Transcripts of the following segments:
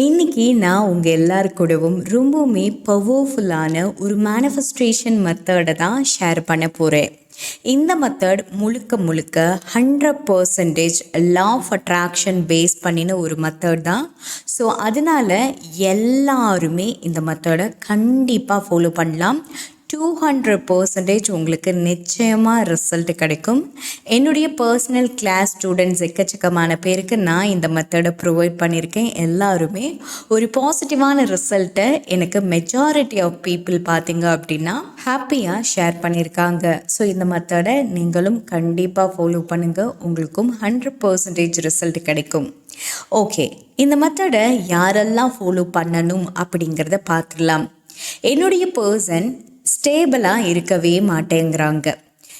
இன்னைக்கு நான் உங்கள் எல்லாருக்கூடவும் ரொம்பவுமே பவர்ஃபுல்லான ஒரு மேனிஃபெஸ்டேஷன் மெத்தடை தான் ஷேர் பண்ண போகிறேன் இந்த மெத்தட் முழுக்க முழுக்க hundred percentage law of attraction base பண்ணின ஒரு மெத்தட் தான். ஸோ அதனால் எல்லாருமே இந்த மெத்தடை கண்டிப்பாக ஃபாலோ பண்ணலாம். டூ ஹண்ட்ரட் பர்சன்டேஜ் உங்களுக்கு நிச்சயமாக ரிசல்ட் கிடைக்கும். என்னுடைய பர்சனல் கிளாஸ் ஸ்டூடெண்ட்ஸ் எக்கச்சக்கமான பேருக்கு நான் இந்த மெத்தடை ப்ரொவைட் பண்ணியிருக்கேன். எல்லாருமே ஒரு பாசிட்டிவான ரிசல்ட்டை எனக்கு மெஜாரிட்டி ஆஃப் பீப்புள் பார்த்தீங்க அப்படின்னா ஹாப்பியாக ஷேர் பண்ணியிருக்காங்க. ஸோ இந்த மெத்தடை நீங்களும் கண்டிப்பாக ஃபாலோ பண்ணுங்கள் உங்களுக்கும் ஹண்ட்ரட் பர்சன்டேஜ் ரிசல்ட் கிடைக்கும். ஓகே இந்த மெத்தடை யாரெல்லாம் ஃபாலோ பண்ணணும் அப்படிங்கிறத பார்த்துடலாம். என்னுடைய பர்சன் ஸ்டேபிளாக இருக்கவே மாட்டேங்கிறாங்க.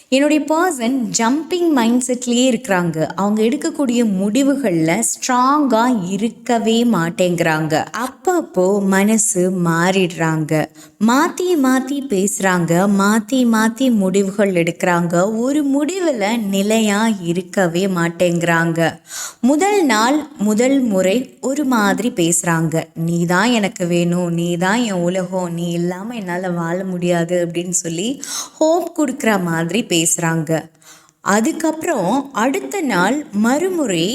என்னுடைய பர்சன் ஜம்பிங் மைண்ட் செட்லேயே இருக்கிறாங்க. அவங்க எடுக்கக்கூடிய முடிவுகளில் ஸ்ட்ராங்காக இருக்கவே மாட்டேங்கிறாங்க. அப்பப்போ மனசு மாறிடுறாங்க. மாற்றி மாற்றி பேசுகிறாங்க மாற்றி மாற்றி முடிவுகள் எடுக்கிறாங்க. ஒரு முடிவில் நிலையாக இருக்கவே மாட்டேங்கிறாங்க. முதல் நாள் முதல் முறை ஒரு மாதிரி பேசுகிறாங்க நீ தான் எனக்கு வேணும் நீ தான் என் உலகம் நீ இல்லாமல் என்னால் வாழ முடியாது அப்படின்னு சொல்லி ஹோப் கொடுக்குற மாதிரி பேசுகிறாங்க அதுக்கப்புறம் அடுத்த நாள் மறுமுறை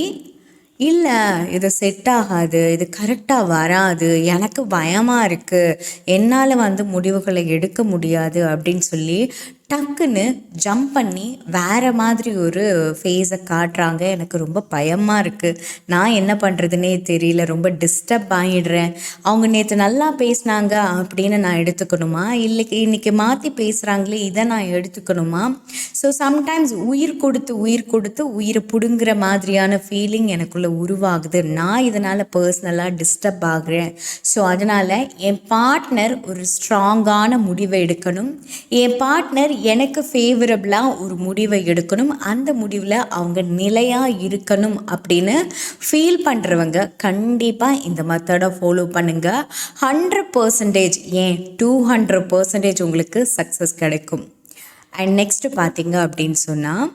இல்லை இது செட் ஆகாது இது கரெக்டாக வராது எனக்கு பயமாக இருக்குது என்னால் வந்து முடிவுகளை எடுக்க முடியாது அப்படின்னு சொல்லி டக்குன்னு ஜம்ப் பண்ணி வேறு மாதிரி ஒரு ஃபேஸை காட்டுறாங்க. எனக்கு ரொம்ப பயமாக இருக்குது நான் என்ன பண்ணுறதுனே தெரியல. ரொம்ப டிஸ்டர்ப் ஆகிடுறேன் அவங்க நேற்று நல்லா பேசினாங்க. அப்படின்னு நான் எடுத்துக்கணுமா? இல்லை இன்றைக்கி மாற்றி பேசுகிறாங்களே இதை நான் எடுத்துக்கணுமா? ஸோ சம்டைம்ஸ் உயிர் கொடுத்து உயிர் கொடுத்து உயிரை பிடுங்குற மாதிரியான ஃபீலிங் எனக்குள்ளே உருவாகுது. நான் இதனால் பர்சனலாக டிஸ்டர்ப் ஆகுறேன். ஸோ அதனால் என் பார்ட்னர் ஒரு ஸ்ட்ராங்கான முடிவை எடுக்கணும். என் பார்ட்னர் எனக்கு ஃபேவரபிளாக ஒரு முடிவை எடுக்கணும். அந்த முடிவில் அவங்க நிலையாக இருக்கணும் அப்படின்னு ஃபீல் பண்ணுறவங்க கண்டிப்பாக இந்த மெத்தடை ஃபாலோ பண்ணுங்கள் ஹண்ட்ரட் பர்சன்டேஜ் ஏன் டூ ஹண்ட்ரட் பர்சன்டேஜ் உங்களுக்கு சக்ஸஸ் கிடைக்கும். அண்ட் நெக்ஸ்ட்டு பார்த்தீங்க அப்படின்னு சொன்னால்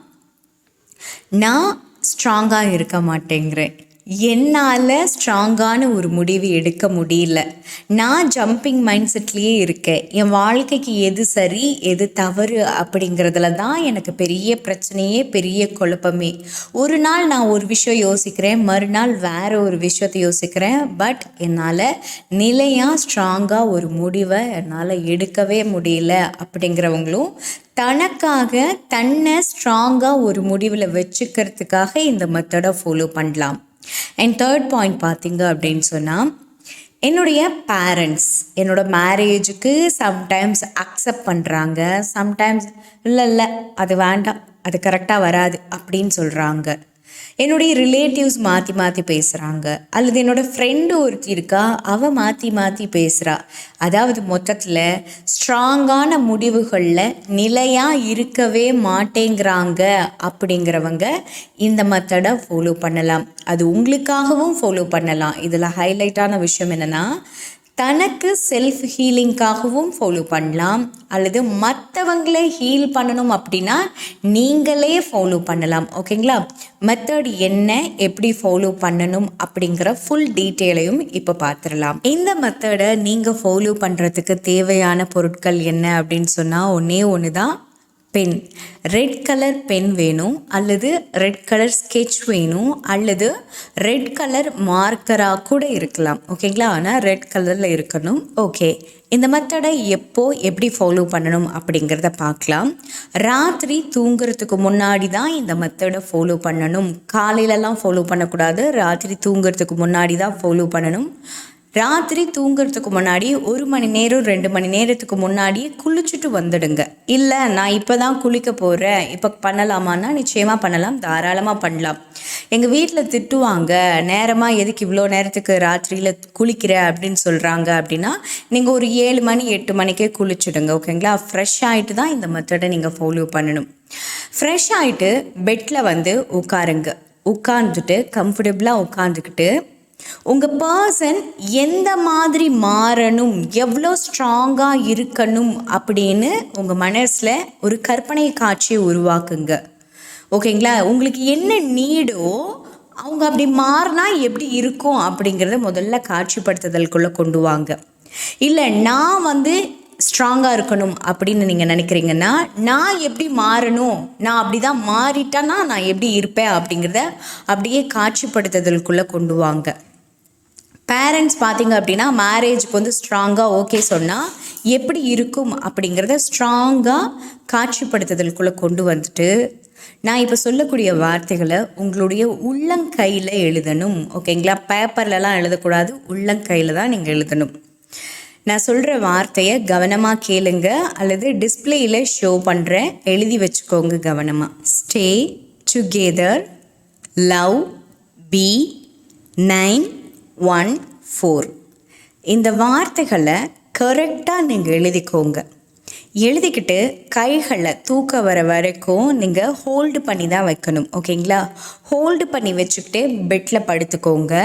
நான் ஸ்ட்ராங்காக இருக்க மாட்டேங்கிறேன். என்னால் ஸ்ட்ராங்கான ஒரு முடிவு எடுக்க முடியல. நான் ஜம்பிங் மைண்ட் செட்லேயே இருக்கேன். என் வாழ்க்கைக்கு எது சரி எது தவறு அப்படிங்கிறதுல தான் எனக்கு பெரிய பிரச்சனையே பெரிய குழப்பமே. ஒரு நாள் நான் ஒரு விஷயம் யோசிக்கிறேன் மறுநாள் வேறு ஒரு விஷயத்தை யோசிக்கிறேன். பட் என்னால் நிலையாக ஸ்ட்ராங்காக ஒரு முடிவை என்னால் எடுக்கவே முடியல அப்படிங்கிறவங்களும் தனக்காக தன்னை ஸ்ட்ராங்காக ஒரு முடிவில் வச்சுக்கிறதுக்காக இந்த மெத்தடை ஃபாலோ பண்ணலாம். அண்ட் தேர்ட் பாயிண்ட் பார்த்தீங்க அப்படின்னு சொன்னால் என்னுடைய பேரண்ட்ஸ் என்னோடய மேரேஜுக்கு சம்டைம்ஸ் அக்செப்ட் பண்ணுறாங்க சம்டைம்ஸ் இல்லை இல்லை அது வேண்டாம் அது கரெக்டாக வராது அப்படின்னு சொல்கிறாங்க என்னுடைய ரிலேட்டிவ்ஸ் மாற்றி மாற்றி பேசுகிறாங்க அல்லது என்னோடய ஃப்ரெண்டு ஒருத்தி இருக்கா அவள் மாற்றி மாற்றி பேசுகிறா அதாவது மொத்தத்தில் ஸ்ட்ராங்கான முடிவுகளில் நிலையாக இருக்கவே மாட்டேங்கிறாங்க அப்படிங்கிறவங்க இந்த மெத்தடை ஃபாலோ பண்ணலாம். அது உங்களுக்காகவும் ஃபாலோ பண்ணலாம். இதில் ஹைலைட்டான விஷயம் என்னென்னா தனக்கு செல்ஃப் ஹீலிங்காகவும் ஃபாலோ பண்ணலாம். அல்லது மற்றவங்களை ஹீல் பண்ணணும் அப்படின்னா நீங்களே ஃபாலோ பண்ணலாம். ஓகேங்களா மெத்தட் என்ன எப்படி ஃபாலோ பண்ணணும் அப்படிங்கிற ஃபுல் டீட்டெயிலையும் இப்போ பார்த்துடலாம் இந்த மெத்தடை நீங்கள் ஃபாலோ பண்ணுறதுக்கு தேவையான பொருட்கள் என்ன அப்படின்னு சொன்னால் ஒன்றே ஒன்று தான் பென். ரெட் கலர் பென் வேணும் அல்லது ரெட் கலர் ஸ்கெட்ச் வேணும் அல்லது ரெட் கலர் மார்க்கராக கூட இருக்கலாம். ஓகேங்களா? ஆனால் ரெட் கலரில் இருக்கணும். ஓகே. இந்த மெத்தடை எப்போ எப்படி ஃபாலோ பண்ணணும் அப்படிங்கிறத பார்க்கலாம். ராத்திரி தூங்குறதுக்கு முன்னாடி தான் இந்த மெத்தடை ஃபாலோ பண்ணணும். காலையிலலாம் ஃபாலோ பண்ணக்கூடாது. ராத்திரி தூங்குறதுக்கு முன்னாடி தான் ஃபாலோ பண்ணணும். ராத்திரி தூங்குறதுக்கு முன்னாடி ஒரு மணி நேரம் ரெண்டு மணி நேரத்துக்கு முன்னாடி குளிச்சுட்டு வந்துடுங்க. இல்லை நான் இப்போ தான் குளிக்க போகிறேன் இப்போ பண்ணலாமான்னா நிச்சயமாக பண்ணலாம். தாராளமாக பண்ணலாம். எங்கள் வீட்டில் திட்டுவாங்க நேரமாக எதுக்கு இவ்வளோ நேரத்துக்கு ராத்திரியில் குளிக்கிற? அப்படின்னு சொல்கிறாங்க அப்படின்னா நீங்கள் ஒரு ஏழு மணி எட்டு மணிக்கே குளிச்சுடுங்க ஓகேங்களா? ஃப்ரெஷ் ஆகிட்டு தான் இந்த மெத்தடை நீங்கள் ஃபாலோ பண்ணணும். ஃப்ரெஷ் ஆகிட்டு பெட்டில் வந்து உட்காருங்க. உட்காந்துட்டு கம்ஃபர்டபுளாக உட்காந்துக்கிட்டு உங்கள் பர்சன் எந்த மாதிரி மாறணும் எவ்வளோ ஸ்ட்ராங்காக இருக்கணும் அப்படின்னு உங்கள் மனசில் ஒரு கற்பனை காட்சியை உருவாக்குங்க. ஓகேங்களா உங்களுக்கு என்ன நீடோ அவங்க அப்படி மாறினா எப்படி இருக்கும் அப்படிங்கிறத முதல்ல காட்சிப்படுத்துதலுக்குள்ளே கொண்டு வாங்க. இல்லை நான் வந்து ஸ்ட்ராங்காக இருக்கணும் அப்படின்னு நீங்கள் நினைக்கிறீங்கன்னா நான் எப்படி மாறணும்? நான் அப்படி தான் மாறிட்டேன்னா நான் எப்படி இருப்பேன் அப்படிங்கிறத அப்படியே காட்சிப்படுத்துதலுக்குள்ளே கொண்டு வாங்க. பேரண்ட்ஸ் பார்த்தீங்க அப்படின்னா மேரேஜுக்கு வந்து ஸ்ட்ராங்காக ஓகே சொன்னால் எப்படி இருக்கும் அப்படிங்கிறத ஸ்ட்ராங்காக காட்சிப்படுத்துதலுக்குள்ளே கொண்டு வந்துட்டு நான் இப்போ சொல்லக்கூடிய வார்த்தைகளை உங்களுடைய உள்ளங்கையில் எழுதணும். ஓகேங்களா பேப்பர்லலாம் எழுதக்கூடாது உள்ளங்கையில் தான் நீங்கள் எழுதணும். நான் சொல்கிற வார்த்தையை கவனமாக கேளுங்க அல்லது டிஸ்பிளேயில் ஷோ பண்ணுறேன் எழுதி வச்சுக்கோங்க கவனமாக stay together love B nine one four இந்த வார்த்தைகளை கரெக்டாக நீங்கள் எழுதிக்கோங்க. எழுதிக்கிட்டு கைகளை தூக்க வர வரைக்கும் நீங்கள் ஹோல்டு பண்ணி தான் வைக்கணும் ஓகேங்களா ஹோல்டு பண்ணி வச்சுக்கிட்டே பெட்டில் படுத்துக்கோங்க.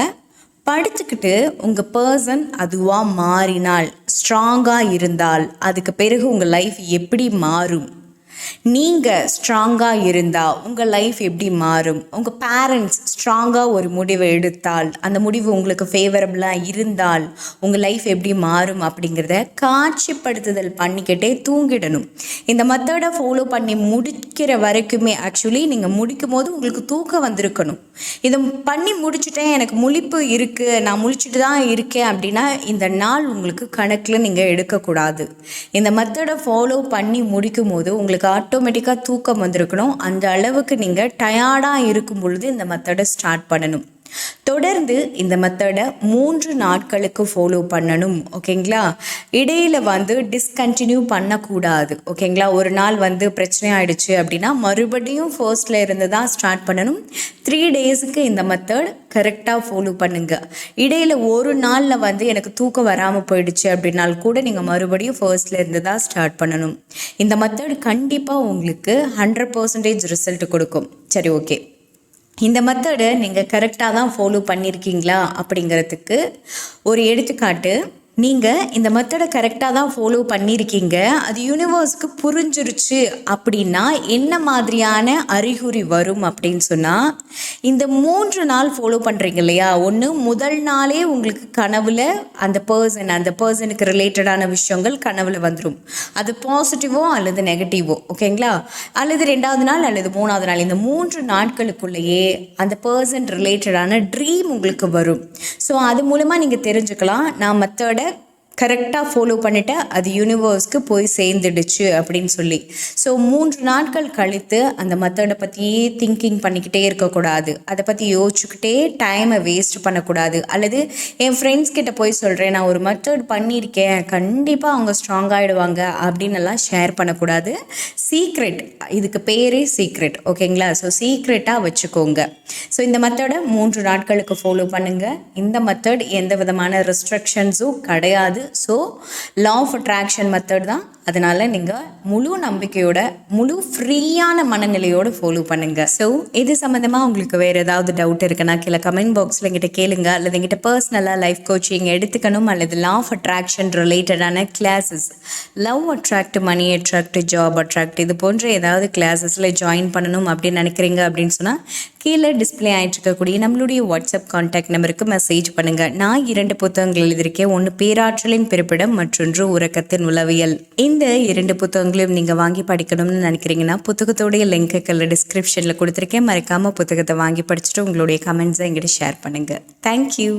படிச்சுக்கிட்டு உங்கள் பர்சன் அதுவாக மாறினால் ஸ்ட்ராங்காக இருந்தால் அதுக்கு பிறகு உங்கள் லைஃப் எப்படி மாறும்? நீங்கள் ஸ்ட்ராங்காக இருந்தால் உங்கள் லைஃப் எப்படி மாறும்? உங்கள் பேரண்ட்ஸ் ஸ்ட்ராங்காக ஒரு முடிவை எடுத்தால் அந்த முடிவு உங்களுக்கு ஃபேவரபுளாக இருந்தால் உங்கள் லைஃப் எப்படி மாறும் அப்படிங்கிறத காட்சிப்படுத்துதல் பண்ணிக்கிட்டே தூங்கிடணும். இந்த மெத்தடை ஃபாலோ பண்ணி முடிக்கிற வரைக்குமே ஆக்சுவலி நீங்கள் முடிக்கும் போது உங்களுக்கு தூக்கம் வந்திருக்கணும். இதை பண்ணி முடிச்சுட்டேன் எனக்கு முழிப்பு இருக்குது நான் முழிச்சுட்டு தான் இருக்கேன் அப்படின்னா இந்த நாள் உங்களுக்கு கணக்கில் நீங்கள் எடுக்கக்கூடாது. இந்த மெத்தடை ஃபாலோ பண்ணி முடிக்கும் போது உங்களுக்கு ஆட்டோமேட்டிக்காக தூக்கம் வந்திருக்கணும். அந்த அளவுக்கு நீங்கள் டயர்டாக இருக்கும் பொழுது இந்த மெத்தடை ஸ்டார்ட் பண்ணணும். தொடர்ந்து இந்த மெத்தடை மூன்று நாட்களுக்கு ஃபாலோ பண்ணணும் ஓகேங்களா இடையில் வந்து டிஸ்கண்டினியூ பண்ணக்கூடாது ஓகேங்களா ஒரு நாள் வந்து பிரச்சனை ஆயிடுச்சு அப்படின்னா மறுபடியும் ஃபர்ஸ்டில் இருந்து தான் ஸ்டார்ட் பண்ணணும். த்ரீ டேஸுக்கு இந்த மெத்தட் கரெக்டாக ஃபாலோ பண்ணுங்கள் இடையில் ஒரு நாளில் வந்து எனக்கு தூக்கம் வராமல் போயிடுச்சு அப்படின்னால் கூட நீங்கள் மறுபடியும் ஃபர்ஸ்டில் இருந்து தான் ஸ்டார்ட் பண்ணணும். இந்த மெத்தட் கண்டிப்பாக உங்களுக்கு ஹண்ட்ரட் பர்சன்டேஜ் ரிசல்ட் கொடுக்கும். சரி ஓகே இந்த மெத்தடை நீங்கள் கரெக்டாக தான் ஃபாலோ பண்ணியிருக்கீங்களா அப்படிங்கிறதுக்கு ஒரு எடுத்துக்காட்டு. நீங்கள் இந்த மெத்தடை கரெக்டாக தான் ஃபாலோ பண்ணியிருக்கீங்க அது யூனிவர்ஸ்க்கு புரிஞ்சிருச்சு அப்படின்னா என்ன மாதிரியான அறிகுறி வரும் அப்படின்னு சொன்னால் இந்த மூன்று நாள் ஃபாலோ பண்ணுறீங்க இல்லையா? ஒன்று முதல் நாளே உங்களுக்கு கனவில் அந்த பர்சன் அந்த பர்சனுக்கு ரிலேட்டடான விஷயங்கள் கனவில் வந்துடும் அது பாசிட்டிவோ அல்லது நெகட்டிவோ ஓகேங்களா அல்லது ரெண்டாவது நாள் அல்லது மூணாவது நாள் இந்த மூன்று நாட்களுக்குள்ளேயே அந்த பர்சன் ரிலேட்டடான ட்ரீம் உங்களுக்கு வரும். ஸோ அது மூலமாக நீங்கள் தெரிஞ்சுக்கலாம். நான் மெத்தடை கரெக்டாக ஃபாலோ பண்ணிவிட்டு அது யூனிவர்ஸ்க்கு போய் சேர்ந்துடுச்சு அப்படின்னு சொல்லி. ஸோ மூன்று நாட்கள் கழித்து அந்த மெத்தடை பற்றியே திங்கிங் பண்ணிக்கிட்டே இருக்கக்கூடாது. அதை பற்றி யோசிச்சுக்கிட்டே டைமை வேஸ்ட் பண்ணக்கூடாது. அல்லது என் ஃப்ரெண்ட்ஸ் கிட்ட போய் சொல்கிறேன் நான் ஒரு மெத்தட் பண்ணியிருக்கேன் கண்டிப்பாக அவங்க ஸ்ட்ராங் ஆகிடுவாங்க அப்படின்னு ஷேர் பண்ணக்கூடாது. சீக்ரெட் இதுக்கு பேரே சீக்ரெட் ஓகேங்களா ஸோ சீக்ரெட்டாக வச்சுக்கோங்க. ஸோ இந்த மெத்தடை மூன்று நாட்களுக்கு ஃபாலோ பண்ணுங்கள் இந்த மெத்தட் எந்த விதமான ரெஸ்ட்ரிக்ஷன்ஸும் கிடையாது. So law of attraction method தான். அதனால் நீங்கள் முழு நம்பிக்கையோட முழு ஃப்ரீயான மனநிலையோடு ஃபாலோ பண்ணுங்கள் ஸோ இது சம்மந்தமாக உங்களுக்கு வேறு ஏதாவது டவுட் இருக்குன்னா கீழே கமெண்ட் பாக்ஸில் எங்கிட்ட கேளுங்க. அல்லது எங்கிட்ட பர்சனலாக லைஃப் கோச்சிங் எடுத்துக்கணும். அல்லது லா ஆஃப் அட்ராக்ஷன் ரிலேட்டடான classes love attract money attract job attract இது போன்ற ஏதாவது கிளாஸஸில் ஜாயின் பண்ணணும் அப்படின்னு நினைக்கிறீங்க அப்படின்னு சொன்னால் கீழே டிஸ்பிளே ஆகிட்டு இருக்கக்கூடிய நம்மளுடைய வாட்ஸ்அப் காண்டாக்ட் நம்பருக்கு மெசேஜ் பண்ணுங்கள் நான் இரண்டு புத்தகங்கள் எழுதியிருக்கேன். ஒன்று பேராற்றலின் பிறப்பிடம் மற்றொன்று உறக்கத்தின் உளவியல். இந்த இரண்டு புத்தகங்களையும் நீங்கள் வாங்கி படிக்கணும்னு நினைக்கிறீங்கன்னா புத்தகத்தோடைய லிங்க்குகளில் டிஸ்கிரிப்ஷனில் கொடுத்துருக்கேன். மறக்காமல் புத்தகத்தை வாங்கி படிச்சுட்டு உங்களுடைய கமெண்ட்ஸை எங்கிட்ட ஷேர் பண்ணுங்கள் தேங்க்யூ